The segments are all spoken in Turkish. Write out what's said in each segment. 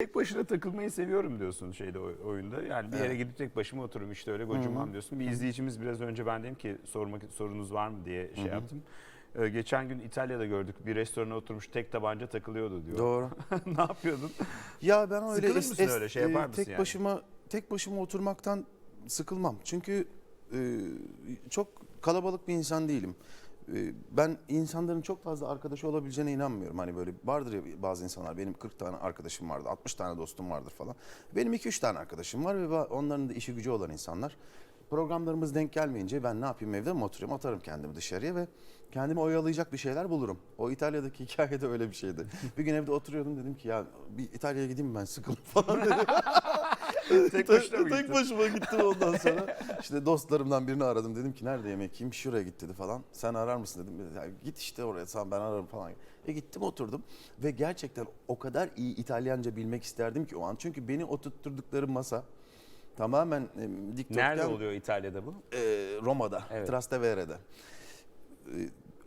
Tek başına takılmayı seviyorum diyorsun şeyde oy- oyunda. Yani bir yere Evet. gidip tek başıma otururum işte öyle gocunmam diyorsun. Bir izleyicimiz biraz önce ben dedim ki sormak sorunuz var mı diye şey yaptım. Ee, geçen gün İtalya'da gördük bir restorana oturmuş tek tabanca takılıyordu diyor. Doğru. ne yapıyordun? Ya ben öyle Sıkılır mısın öyle? Şey yapar e, mısın tek yani? başıma tek başıma oturmaktan sıkılmam. Çünkü e, çok kalabalık bir insan değilim. E, ben insanların çok fazla arkadaşı olabileceğine inanmıyorum. Hani böyle vardır ya bazı insanlar benim 40 tane arkadaşım vardı, 60 tane dostum vardır falan. Benim 2-3 tane arkadaşım var ve onların da işi gücü olan insanlar. Programlarımız denk gelmeyince ben ne yapayım evde mi oturayım atarım kendimi dışarıya ve kendimi oyalayacak bir şeyler bulurum. O İtalya'daki hikaye de öyle bir şeydi. bir gün evde oturuyordum dedim ki ya bir İtalya'ya gideyim ben sıkıldım falan dedim. tek başına mı Tek gittin? başıma gittim ondan sonra. işte dostlarımdan birini aradım. Dedim ki nerede yemek yiyeyim? Şuraya git dedi falan. Sen arar mısın dedim. Ya git işte oraya sen ben ararım falan. E gittim oturdum. Ve gerçekten o kadar iyi İtalyanca bilmek isterdim ki o an. Çünkü beni oturtturdukları masa tamamen e, dikdörtgen. Nerede oluyor İtalya'da bu? E, Roma'da, Evet. Trastevere'de. E,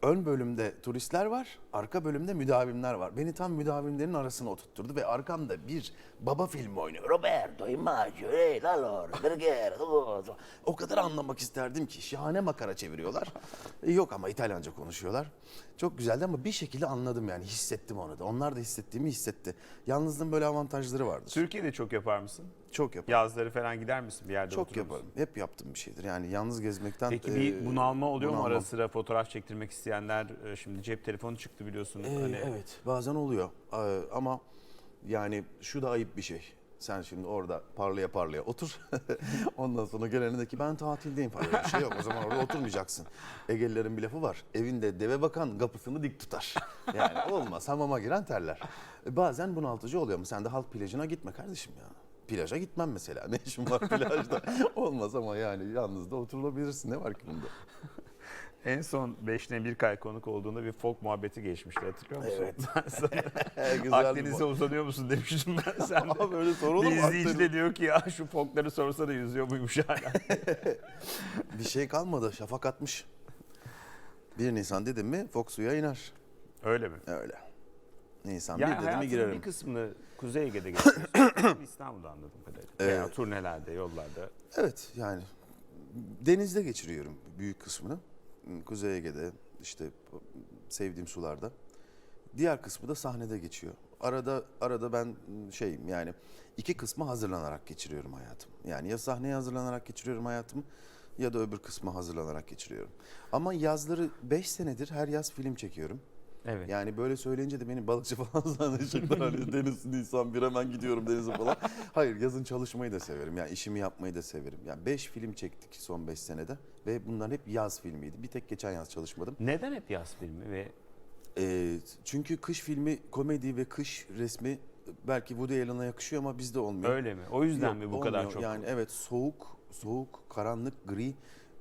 Ön bölümde turistler var, arka bölümde müdavimler var. Beni tam müdavimlerin arasına oturtturdu ve arkamda bir baba filmi oynuyor. Roberto, Immagino, hey, Lalor, Berger. O kadar anlamak isterdim ki şahane makara çeviriyorlar. Yok ama İtalyanca konuşuyorlar. Çok güzeldi ama bir şekilde anladım yani hissettim onu da. Onlar da hissettiğimi hissetti. Yalnızlığın böyle avantajları vardır. Türkiye'de çok yapar mısın? Çok yaparım. Yazları falan gider misin bir yerde Çok oturur musun? yaparım. Hep yaptığım bir şeydir. Yani yalnız gezmekten... Peki bir e, bunalma oluyor mu bunalmam. ara sıra fotoğraf çektirmek isteyenler? e, Şimdi cep telefonu çıktı biliyorsun. Ee, Hani Evet bazen oluyor ama yani şu da ayıp bir şey. Sen şimdi orada parlaya parlaya otur. Ondan sonra gelene de ki ben tatildeyim falan. Bir şey yok o zaman orada oturmayacaksın. Egelilerin bir lafı var. Evinde deve bakan kapısını dik tutar. Yani olmaz hamama giren terler. E, Bazen bunaltıcı oluyor mu? Sen de halk plajına gitme kardeşim ya. Plaja gitmem mesela. Ne işin var plajda? Olmaz ama yani yalnız da oturulabilirsin. Ne var ki bunda? En son 5'ne bir kay konuk olduğunda bir folk muhabbeti geçmişti hatırlıyor musun? Evet. Ben sana Akdeniz'e uzanıyor musun demiştim ben sen de. Abi öyle sorulur mu? izleyici de diyor ki ya şu folkları sorsana yüzüyor muymuş hala. Bir şey kalmadı. Şafak atmış. 1 Nisan dedim mi Fox suya iner. Öyle mi? Öyle. Nisan Yani bir dedim mi hayatının girerim. bir kısmını Kuzey Ege'de geçiriyorsun. İstanbul'da anladığım kadarıyla. Evet. Yani turnelerde, yollarda. Evet yani denizde geçiriyorum büyük kısmını. Kuzey Ege'de işte sevdiğim sularda. Diğer kısmı da sahnede geçiyor. Arada arada ben şeyim yani iki kısmı hazırlanarak geçiriyorum hayatım. Yani ya sahneye hazırlanarak geçiriyorum hayatımı ya da öbür kısmı hazırlanarak geçiriyorum. Ama yazları 5 senedir her yaz film çekiyorum. Evet. Yani böyle söyleyince de beni balıkçı falan zannedecekler. Hani deniz Nisan bir hemen gidiyorum denize falan. Hayır yazın çalışmayı da severim. Yani işimi yapmayı da severim. Yani 5 film çektik son 5 senede. Ve bunlar hep yaz filmiydi. Bir tek geçen yaz çalışmadım. Neden hep yaz filmi ve Ee, çünkü kış filmi komedi ve kış resmi belki Woody Allen'a yakışıyor ama bizde olmuyor. öyle mi? O yüzden Yok, mi bu kadar olmuyor. çok? Yani evet soğuk, soğuk, karanlık, gri, e,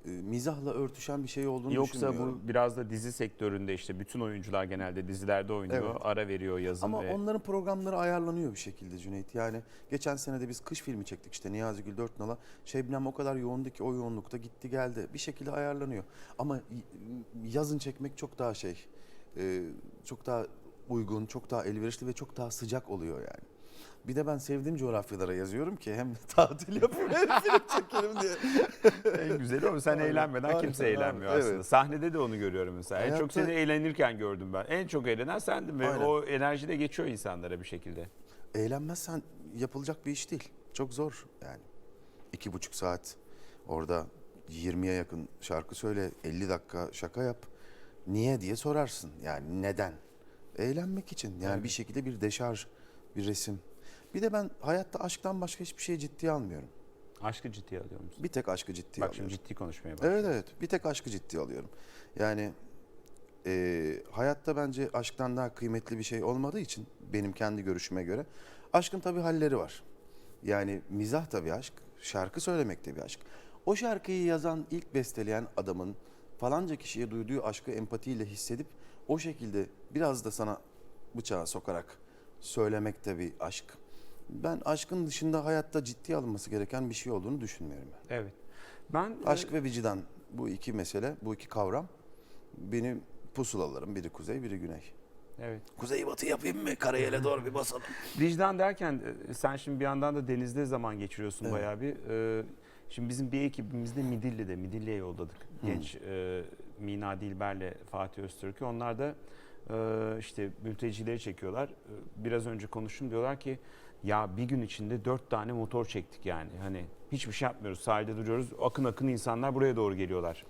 mizahla örtüşen bir şey olduğunu Yoksa bu biraz da dizi sektöründe işte bütün oyuncular genelde dizilerde oynuyor, Evet. ara veriyor yazın Ama ve onların programları ayarlanıyor bir şekilde Cüneyt. Yani geçen sene de biz kış filmi çektik işte Niyazi Gül Dört Nala. Şebnem o kadar yoğundu ki o yoğunlukta gitti geldi. Bir şekilde ayarlanıyor. Ama yazın çekmek çok daha şey, e, çok daha uygun, çok daha elverişli ve çok daha sıcak oluyor yani. Bir de ben sevdiğim coğrafyalara yazıyorum ki hem tatil yapayım hem film çekelim diye. en güzeli o. Sen Aynen, eğlenmeden aynen, kimse aynen. eğlenmiyor Evet. aslında. Sahnede de onu görüyorum mesela. En çok Hayatta- seni eğlenirken gördüm ben. En çok eğlenen sendin ve Aynen. o enerji de geçiyor insanlara bir şekilde. Eğlenmezsen yapılacak bir iş değil. Çok zor yani. İki buçuk saat orada 20'ye yakın şarkı söyle, 50 dakika şaka yap. Niye diye sorarsın. Yani neden? Eğlenmek için. Yani Evet. bir şekilde bir deşarj, bir resim. Bir de ben hayatta aşktan başka hiçbir şeyi ciddiye almıyorum. Aşkı ciddiye alıyor musun? Bir tek aşkı ciddiye Bak şimdi ciddi konuşmaya başladım. Evet evet. Bir tek aşkı ciddiye alıyorum. Yani e, hayatta bence aşktan daha kıymetli bir şey olmadığı için benim kendi görüşüme göre aşkın tabii halleri var. Yani mizah da bir aşk, şarkı söylemek de bir aşk. O şarkıyı yazan, ilk besteleyen adamın falanca kişiye duyduğu aşkı empatiyle hissedip o şekilde biraz da sana bıçağı sokarak söylemek de bir aşk. Ben aşkın dışında hayatta ciddiye alınması gereken bir şey olduğunu düşünmüyorum. ben. Evet. Ben Aşk ve vicdan bu iki mesele, bu iki kavram benim pusulalarım. Biri kuzey, biri güney. Evet. Kuzey batı yapayım mı? Karayel'e doğru bir basalım. Vicdan derken e, sen şimdi bir yandan da denizde zaman geçiriyorsun Evet. bayağı bir. E, Şimdi bizim bir ekibimizde Midilli'de, Midilli'ye yolladık. Genç e, Mina Dilber'le Fatih Öztürk'ü. Onlar da e, işte mültecileri çekiyorlar. E, Biraz önce konuştum diyorlar ki ya bir gün içinde dört tane motor çektik yani. Hani hiçbir şey yapmıyoruz. Sahilde duruyoruz. Akın akın insanlar buraya doğru geliyorlar.